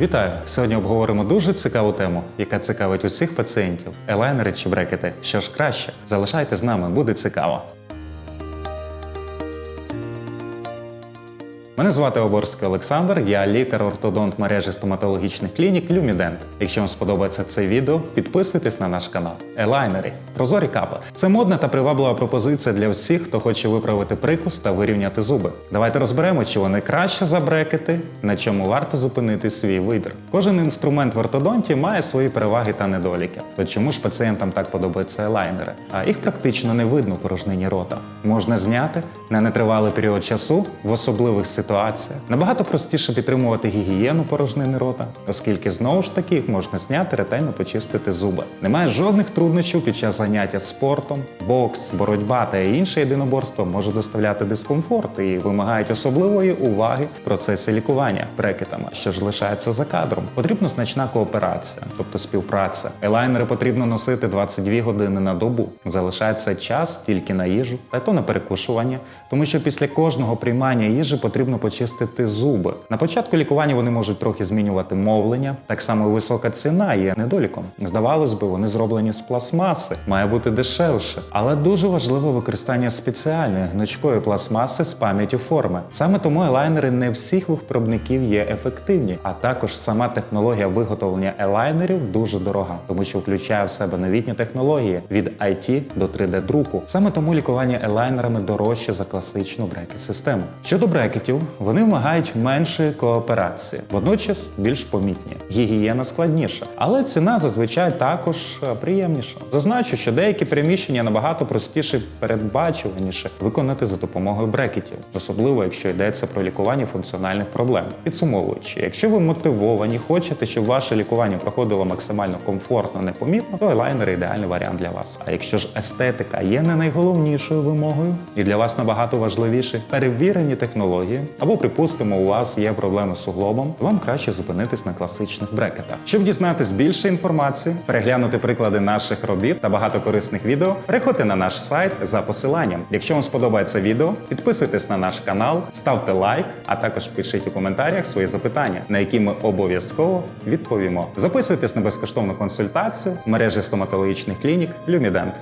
Вітаю! Сьогодні обговоримо дуже цікаву тему, яка цікавить усіх пацієнтів: елайнери чи брекети. Що ж краще? Залишайте з нами, буде цікаво. Мене звати Оборський Олександр, я лікар-ортодонт мережі стоматологічних клінік Люмідент. Якщо вам сподобається це відео, підписуйтесь на наш канал. Елайнери, прозорі капи. Це модна та приваблива пропозиція для всіх, хто хоче виправити прикус та вирівняти зуби. Давайте розберемо, чи вони краще за брекети, на чому варто зупинити свій вибір. Кожен інструмент в ортодонті має свої переваги та недоліки. То чому ж пацієнтам так подобаються елайнери? А їх практично не видно порожнині рота. Можна зняти на нетривалий період часу в особливих ситуаціях. Набагато простіше підтримувати гігієну порожнини рота, оскільки знову ж таки їх можна зняти, ретельно почистити зуби. Немає жодних труднощів під час заняття спортом, бокс, боротьба та інше єдиноборство може доставляти дискомфорт і вимагають особливої уваги в процесі лікування брекетами, що ж лишається за кадром. Потрібна значна кооперація, тобто співпраця. Елайнери потрібно носити 22 години на добу. Залишається час тільки на їжу, та й то на перекушування, тому що після кожного приймання їжі потрібно почистити зуби. На початку лікування вони можуть трохи змінювати мовлення. Так само висока ціна є недоліком. Здавалось би, вони зроблені з пластмаси, має бути дешевше. Але дуже важливо використання спеціальної гнучкої пластмаси з пам'яттю форми. Саме тому елайнери не всіх виробників є ефективні, а також сама технологія виготовлення елайнерів дуже дорога, тому що включає в себе новітні технології від IT до 3D друку. Саме тому лікування елайнерами дорожче за класичну брекет-систему. Щодо брекетів, вони вимагають меншої кооперації, водночас більш помітні. Гігієна складніша, але ціна зазвичай також е, приємніша. Зазначу, що деякі приміщення набагато простіше передбачуваніше виконати за допомогою брекетів, особливо якщо йдеться про лікування функціональних проблем. Підсумовуючи, якщо ви мотивовані, хочете, щоб ваше лікування проходило максимально комфортно, непомітно, то елайнер ідеальний варіант для вас. А якщо ж естетика є не найголовнішою вимогою, і для вас набагато важливіше перевірені технології, або припустимо, у вас є проблеми з суглобом, вам краще зупинитись на класичних брекетах. Щоб дізнатись більше інформації, переглянути приклади наших робіт та багато корисних відео, переходьте на наш сайт за посиланням. Якщо вам сподобається відео, підписуйтесь на наш канал, ставте лайк, а також пишіть у коментарях свої запитання, на які ми обов'язково відповімо. Записуйтесь на безкоштовну консультацію в мережі стоматологічних клінік Люмідент.